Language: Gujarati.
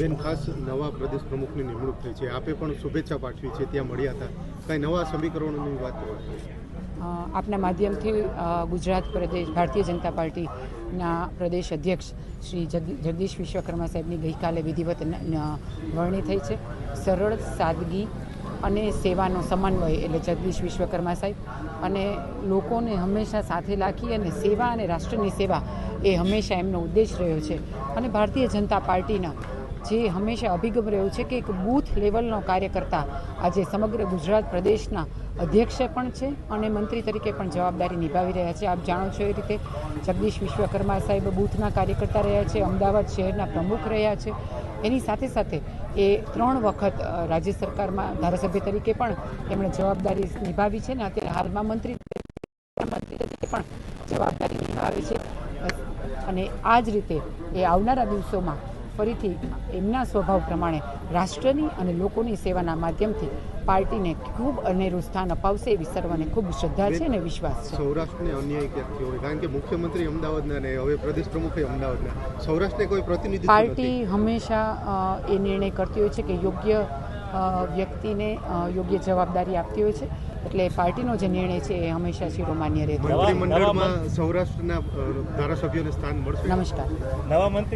બેન, ખાસ નવા પ્રદેશ પ્રમુખની નિમણૂક થઈ છે. આપે પણ શુભેચ્છા પાઠવી છે. ત્યાં મળ્યા હતા. કઈ નવા સમીકરણોની વાત આપના માધ્યમથી ગુજરાત પ્રદેશ, ભારતીય જનતા પાર્ટીના પ્રદેશ અધ્યક્ષ શ્રી જગદીશ વિશ્વકર્મા સાહેબની ગઈકાલે વિધિવત વરણી થઈ છે. સરળ, સાદગી અને સેવાનો સમન્વય એટલે જગદીશ વિશ્વકર્મા સાહેબ. અને લોકોને હંમેશા સાથે રાખી અને સેવા અને રાષ્ટ્રની સેવા એ હંમેશા એમનો ઉદ્દેશ રહ્યો છે. અને ભારતીય જનતા પાર્ટીના જે હંમેશા અભિગમ રહ્યો છે કે એક બૂથ લેવલનો કાર્યકર્તા આજે સમગ્ર ગુજરાત પ્રદેશના અધ્યક્ષ પણ છે અને મંત્રી તરીકે પણ જવાબદારી નિભાવી રહ્યા છે. આપ જાણો છો એ રીતે જગદીશ વિશ્વકર્મા સાહેબ બૂથના કાર્યકર્તા રહ્યા છે, અમદાવાદ શહેરના પ્રમુખ રહ્યા છે. એની સાથે સાથે એ ત્રણ વખત રાજ્ય સરકારમાં ધારાસભ્ય તરીકે પણ એમણે જવાબદારી નિભાવી છે ને અત્યારે હાલમાં મંત્રી મંત્રી તરીકે પણ જવાબદારી નિભાવી છે. અને આ જ રીતે એ આવનારા દિવસોમાં ફરીથી એમના સ્વભાવ પ્રમાણે રાષ્ટ્રની અને લોકોની સેવાના માધ્યમથી પાર્ટીને ખૂબ અનેરું સ્થાન અપાવશે એવી સર્વને ખૂબ શ્રદ્ધા છે અને વિશ્વાસ છે. સૌરાષ્ટ્રને અન્યાય ક્યાંક થયો હોય? કારણ કે મુખ્યમંત્રી અમદાવાદના ને હવે પ્રદેશ પ્રમુખે અમદાવાદના. સૌરાષ્ટ્રને કોઈ પ્રતિનિધિ પાર્ટી હંમેશા એ નિર્ણય કરતી હોય છે કે યોગ્ય વ્યક્તિને યોગ્ય જવાબદારી આપતી હોય છે. એટલે પાર્ટીનો જે નિર્ણય છે એ હંમેશા શિરોમાન્ય રહેતો હોય મંત્રીમંડળમાં સૌરાષ્ટ્રના ધારાસભ્યોને સ્થાન મળશે? નમસ્કાર. નવા મંત્રી